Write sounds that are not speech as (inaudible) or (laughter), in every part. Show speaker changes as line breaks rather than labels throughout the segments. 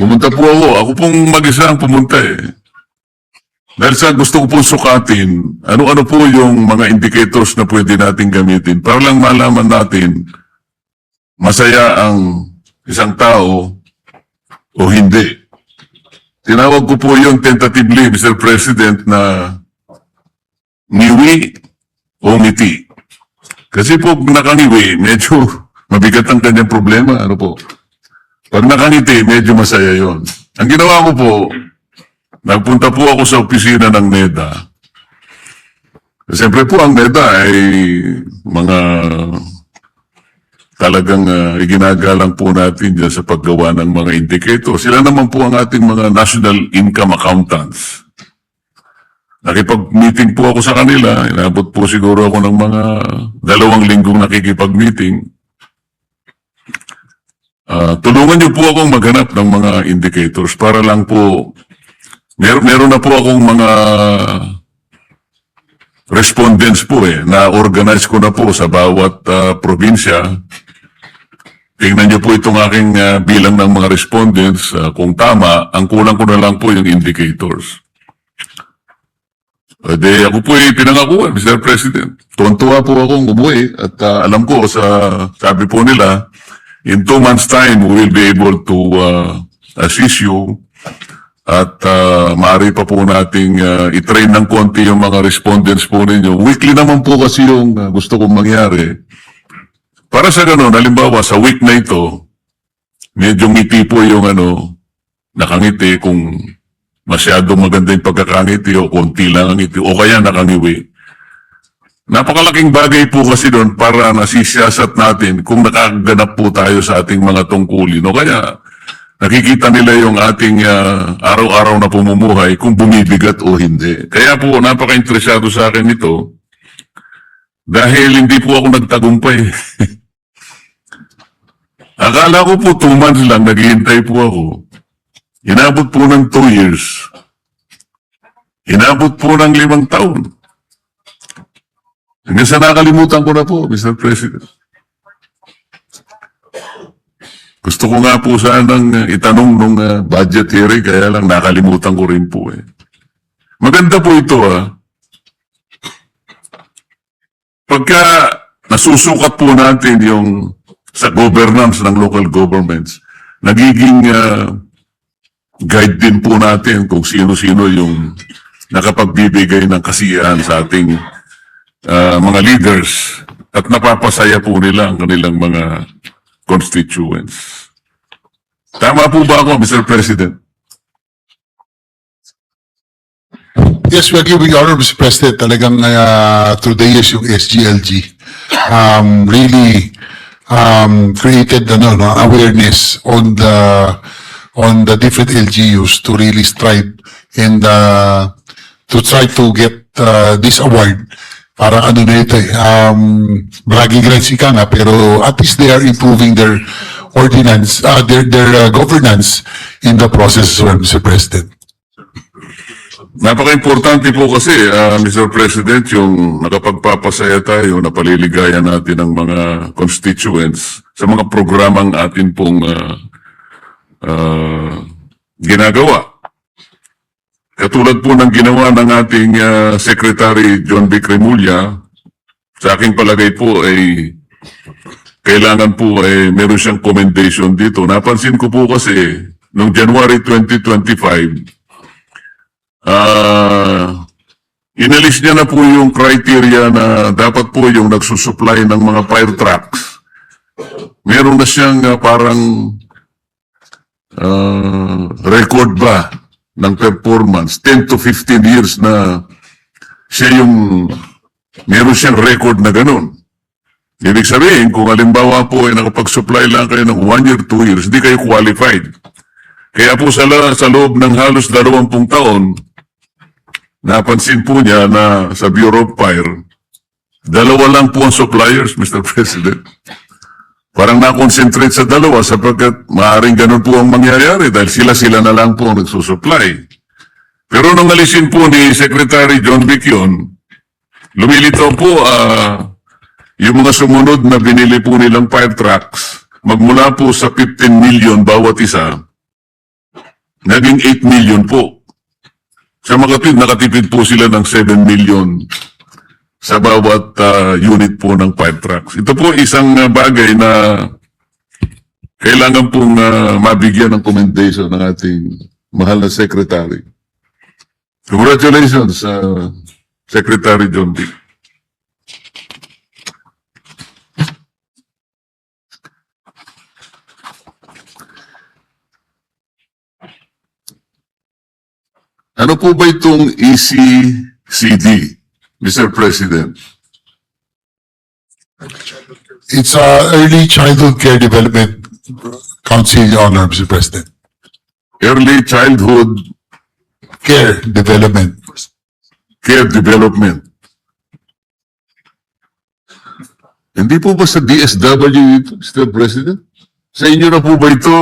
Pumunta po ako. Ako pong mag-isa ang pumunta eh. Dahil sa gusto ko pong sukatin, ano-ano po yung mga indicators na pwede natin gamitin para lang malaman natin masaya ang isang tao o hindi. Tinawag ko po yung tentatively, Mr. President, na niwi o ngiti. Kasi po nakangiwi, medyo (laughs) mabigat ang kanyang problema. Ano po? Pag nakangiti, medyo masaya yon. Ang ginawa ko po, nagpunta po ako sa opisina ng NEDA. Siyempre po, ang NEDA ay mga talagang uh, iginagalang po natin dyan sa paggawa ng mga indicator. Sila naman po ang ating mga national income accountants. Nakipag-meeting po ako sa kanila. Inabot po siguro ako ng mga dalawang linggong nakikipag-meeting. Ah, tulungan niyo po akong maghanap ng mga indicators para lang po mer meron na po akong mga respondents po eh na organize ko na po sa bawat ah, probinsya. Tingnan niyo po itong aking ah, bilang ng mga respondents ah, kung tama, ang kulang ko na lang po yung indicators. Uh, de, ako po ay pinangakuan, Mr. President. Tuwan-tuwa po akong umuwi at ah, alam ko sa sabi po nila, in two months time, we will be able to uh, assist you at uh, maaari pa po nating uh, i-train ng konti yung mga respondents po ninyo. Weekly naman po kasi yung uh, gusto kong mangyari. Para sa ganun, halimbawa sa week na ito, medyo ngiti po yung ano, nakangiti kung masyado maganda yung pagkakangiti o konti lang ang ngiti o kaya nakangiwi. Napakalaking bagay po kasi doon para nasisiyasat natin kung nakaganap po tayo sa ating mga tungkulin. O kaya nakikita nila yung ating ah, araw-araw na pumumuhay kung bumibigat o hindi. Kaya po napaka-interesado sa akin ito dahil hindi po ako nagtagumpay. (laughs) Akala ko po two months lang, naghihintay po ako. Inabot po ng two years. Inabot po ng limang taon. Hanggang sa nakalimutan ko na po, Mr. President. Gusto ko nga po sanang uh, itanong nung uh, budget hearing, kaya lang nakalimutan ko rin po eh. Maganda po ito ah. Pagka nasusukat po natin yung sa governance ng local governments, nagiging uh, guide din po natin kung sino-sino yung nakapagbibigay ng kasiyahan sa ating uh, mga leaders at napapasaya po nila ang kanilang mga constituents. Tama po ba ako, Mr. President?
Yes, we're giving honor, Mr. President. Talagang uh, through the years yung SGLG um, really um, created ano, no, awareness on the on the different LGUs to really strive and uh, to try to get uh, this award. Para ano na ito eh, um, bragging rights ika nga, pero at least they are improving their ordinance, uh, their, their uh, governance in the process as well, Mr. President.
Napaka-importante po kasi, ah, Mr. President, yung nakapagpapasaya tayo, napaliligayan natin ang mga constituents sa mga programang atin pong ah, ah, ginagawa. Katulad po ng ginawa ng ating ah, Secretary John B. Cremulya, sa aking palagay po ay kailangan po eh meron siyang commendation dito. Napansin ko po kasi noong January 2025, Ah, inalis niya na po yung criteria na dapat po yung nagsusupply ng mga fire trucks. Meron na siyang ah, parang ah, record ba ng performance, 10 to 15 years na siya yung meron siyang record na ganun. Ibig sabihin, kung halimbawa po ay nakapag-supply lang kayo ng 1 year, 2 years, hindi kayo qualified. Kaya po sa, sa loob ng halos dalawampung taon, napansin po niya na sa Bureau of Fire, dalawa lang po ang suppliers, Mr. (laughs) President. Parang na-concentrate sa dalawa sapagkat maaaring ganun po ang mangyayari dahil sila-sila na lang po ang nagsusupply. Pero nung alisin po ni Secretary John Vic yun, lumilitaw po ah, yung mga sumunod na binili po nilang fire trucks, magmula po sa 15 million bawat isa, naging 8 million po. Sa Makati, nakatipid po sila ng 7 million sa bawat ah, unit po ng fire trucks. Ito po isang ah, bagay na kailangan pong ah, mabigyan ng commendation ng ating mahal na secretary. Congratulations, ah, Secretary John D. Ano po ba itong ECCD, Mr. President?
It's a Early Childhood Care Development Council, Your Honor, Mr. President.
Early Childhood
Care Development.
Care Development. Hindi po ba sa DSW ito, Mr. President? Sa inyo na po ba ito?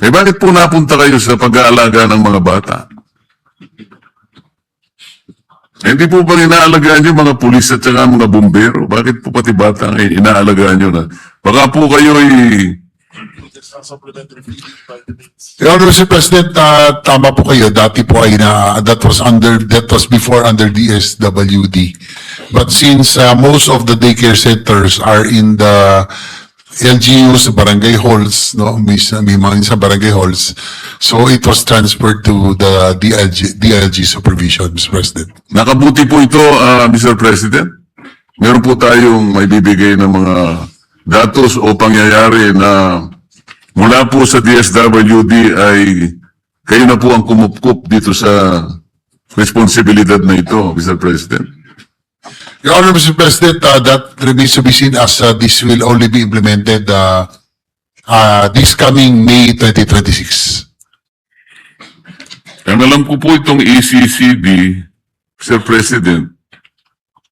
Eh bakit po napunta kayo sa pag-aalaga ng mga bata? Hindi po ba inaalagaan nyo mga pulis at saka mga bumbero? Bakit po pati bata ang inaalagaan nyo na? Baka po kayo ay
Your Honor, Mr. President, ah, tama po kayo. Dati po ay na, that was under, that was before under DSWD. But since ah, most of the daycare centers are in the LGUs, barangay halls, no, may, sa- may sa barangay halls. So it was transferred to the DLG, DLG supervision, Mr. President.
Nakabuti po ito, ah, Mr. President. Meron po tayong may bibigay ng mga datos o pangyayari na mula po sa DSWD ay kayo na po ang kumupkup dito sa responsibilidad na ito, Mr. President.
Your Honor, Mr. President, uh, that remains to be seen as uh, this will only be implemented uh, uh, this coming May 2026.
Ang alam ko po itong ECCD, Mr. President,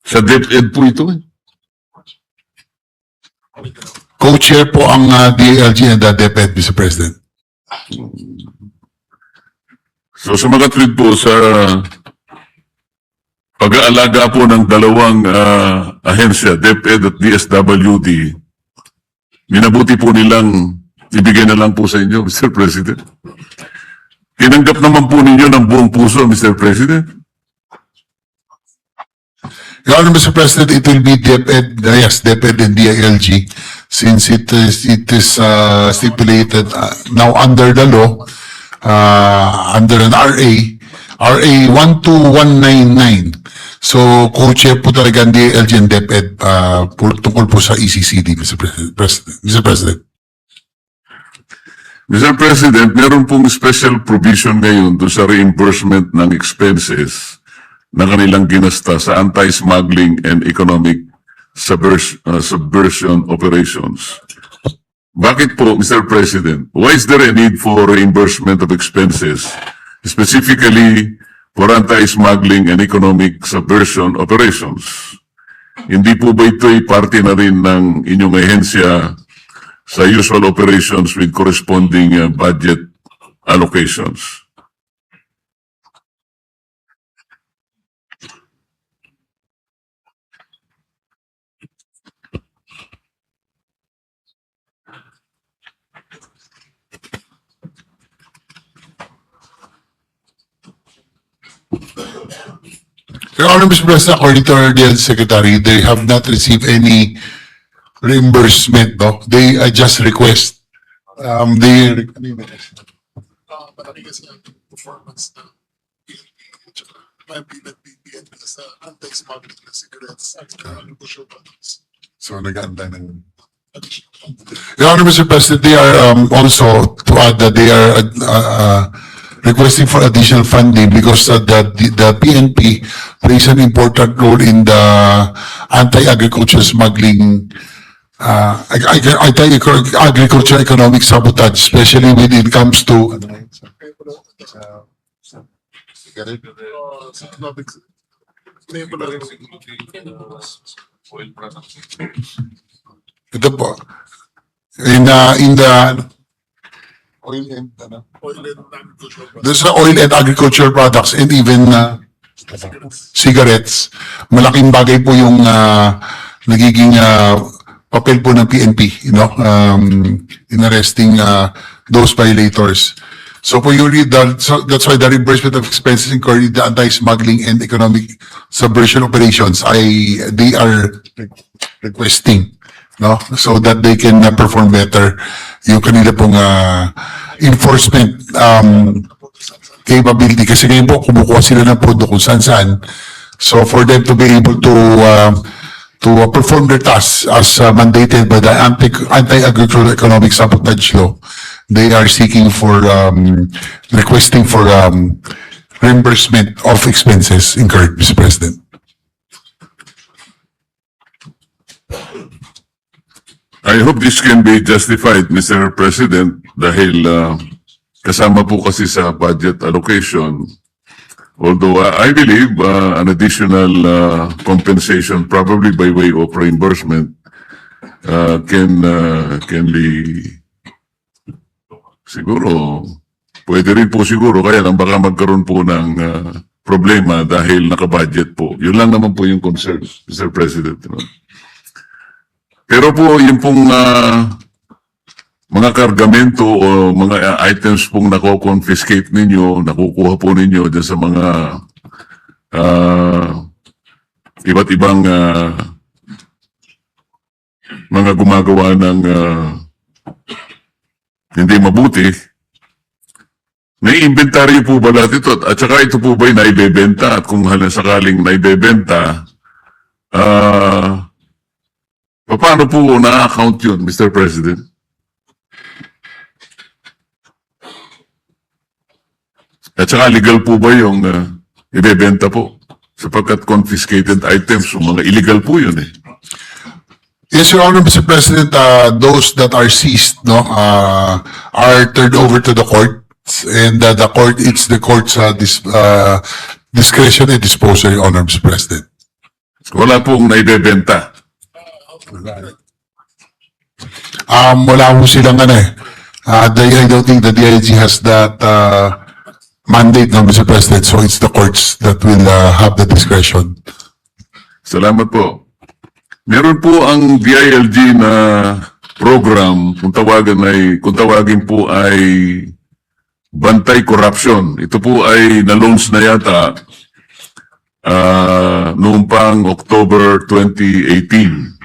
sa DepEd po ito eh.
Co-chair po ang uh, DLG and the DepEd, Mr. President.
So mga tweet po sa pag-aalaga po ng dalawang ah, ahensya, DepEd at DSWD, minabuti po nilang ibigay na lang po sa inyo, (laughs) Mr. President. Tinanggap naman po ninyo ng buong puso, Mr. President.
Your Mr. President, it will be DepEd, uh, yes, DepEd and DILG, since it is, it is uh, stipulated uh, now under the law, uh, under an RA, RA 12199. So, co-chair po talaga ang DILG and DepEd uh, po- tungkol po sa ECCD, Mr. President. Mr. President.
Mr. President, meron pong special provision ngayon doon sa reimbursement ng expenses na kanilang ginasta sa anti-smuggling and economic subvers- uh, subversion operations. Bakit po, Mr. President? Why is there a need for reimbursement of expenses, specifically for anti-smuggling and economic subversion operations? Hindi po ba ito'y parte na rin ng inyong ahensya sa usual operations with corresponding uh, budget allocations.
Your Honor, Mr. President, according to Secretary, they have not received any reimbursement, no? They uh, just request, um, they,
performance anti-smuggling ng cigarettes
so. Your Honor, Mr. President, they are, um, also, to add that they are, uh, uh, requesting for additional funding because uh, the, the PNP plays an important role in the anti-agriculture smuggling, uh, ag- ag- anti-agriculture economic sabotage, especially when it comes to, in, uh, in the, oil and, ano,
oil and agricultural products.
Sa oil and agriculture products and even uh, cigarettes. Malaking bagay po yung uh, nagiging uh, papel po ng PNP, you know, um, in arresting uh, those violators. So for you read that, so that's why the reimbursement of expenses incurred in the anti-smuggling and economic subversion operations, I, they are requesting, no? So that they can uh, perform better yung kanila pong uh, enforcement um, capability. Kasi ngayon po, kumukuha sila ng pondo kung saan-saan. So for them to be able to uh, to uh, perform their tasks as uh, mandated by the anti- anti-agricultural economic sabotage law, they are seeking for um, requesting for um, reimbursement of expenses incurred, Mr. President.
I hope this can be justified, Mr. President, dahil uh, kasama po kasi sa budget allocation. Although uh, I believe uh, an additional uh, compensation, probably by way of reimbursement, uh, can uh, can be siguro pwede rin po siguro kaya lang baka magkaroon po ng uh, problema dahil nakabudget po. Yun lang naman po yung concern, Mr. President. you know. Pero po, yung pong ah, mga kargamento o mga ah, items pong nako-confiscate ninyo, nakukuha po ninyo dyan sa mga ah, iba't ibang ah, mga gumagawa ng ah, hindi mabuti, may inventory po ba lahat ito? At saka ito po ba'y naibebenta? At kung halang sakaling naibebenta, ah, Paano po na-account yun, Mr. President? At saka legal po ba yung uh, ibebenta po? Sapagkat confiscated items, so mga illegal po yun eh.
Yes, Your Honor, Mr. President, uh, those that are seized, no, uh, are turned over to the courts and uh, the court, it's the court's, uh, dis, uh, discretion and disposal, Your Honor, Mr. President.
Wala pong naibebenta.
Um, wala mo silang ano eh. Uh, the, I don't think the DIG has that, uh, mandate, no, Mr. President, so it's the courts that will, uh, have the discretion.
Salamat po. Meron po ang DILG na program, kung tawagan ay, kung tawagin po ay Bantay Corruption. Ito po ay na-launch na yata ah noong pang October 2018.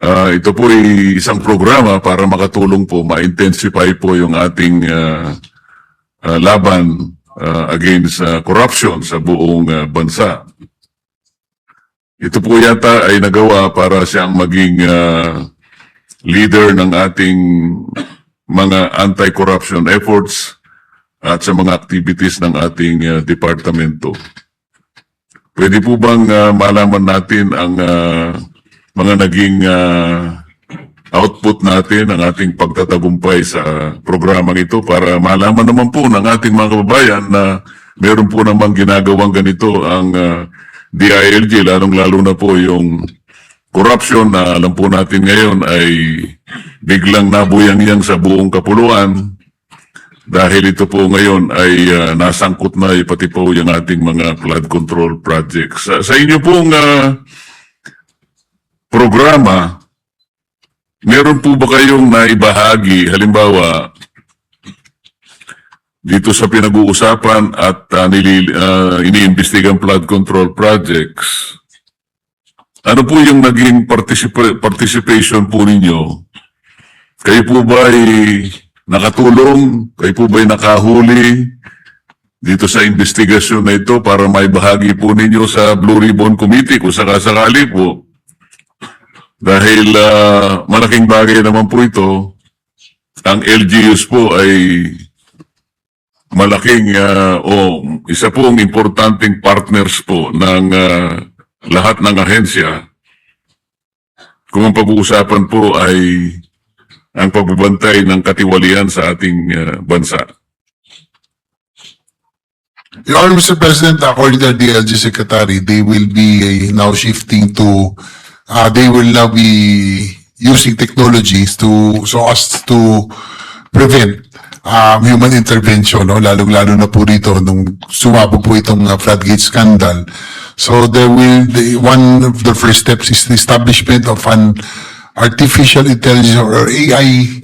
Ah, ito po ay isang programa para makatulong po, ma-intensify po yung ating ah, ah, laban ah, against ah, corruption sa buong ah, bansa. Ito po yata ay nagawa para siyang maging ah, leader ng ating mga anti-corruption efforts at sa mga activities ng ating ah, departamento. Pwede po bang ah, malaman natin ang ah, mga naging ah, output natin ng ating pagtatagumpay sa programang ito para malaman naman po ng ating mga kababayan na meron po namang ginagawang ganito ang ah, DILG, lalong-lalo na po yung corruption na alam po natin ngayon ay biglang nabuyang-yang sa buong kapuluan dahil ito po ngayon ay ah, nasangkot na eh, pati po yung ating mga flood control projects. Sa, sa inyo pong ah, programa, meron po ba kayong naibahagi, halimbawa, dito sa pinag-uusapan at uh, nilil, ah, iniimbestigang flood control projects, ano po yung naging participa- participation po ninyo? Kayo po ba ay nakatulong? Kayo po ba ay nakahuli dito sa investigasyon na ito para may bahagi po ninyo sa Blue Ribbon Committee kung sakasakali po? Dahil ah, malaking bagay naman po ito, ang LGUs po ay malaking ah, o isa pong importanteng partners po ng ah, lahat ng ahensya. Kung ang pag-uusapan po ay ang pagbabantay ng katiwalian sa ating ah, bansa.
Your Honor, Mr. President, according to the DLG Secretary, they will be uh, now shifting to, uh, they will now be using technologies to, so as to prevent um, human intervention, no? lalong-lalo na po rito nung sumabog po itong uh, floodgate scandal. So there will, the, one of the first steps is the establishment of an artificial intelligence or AI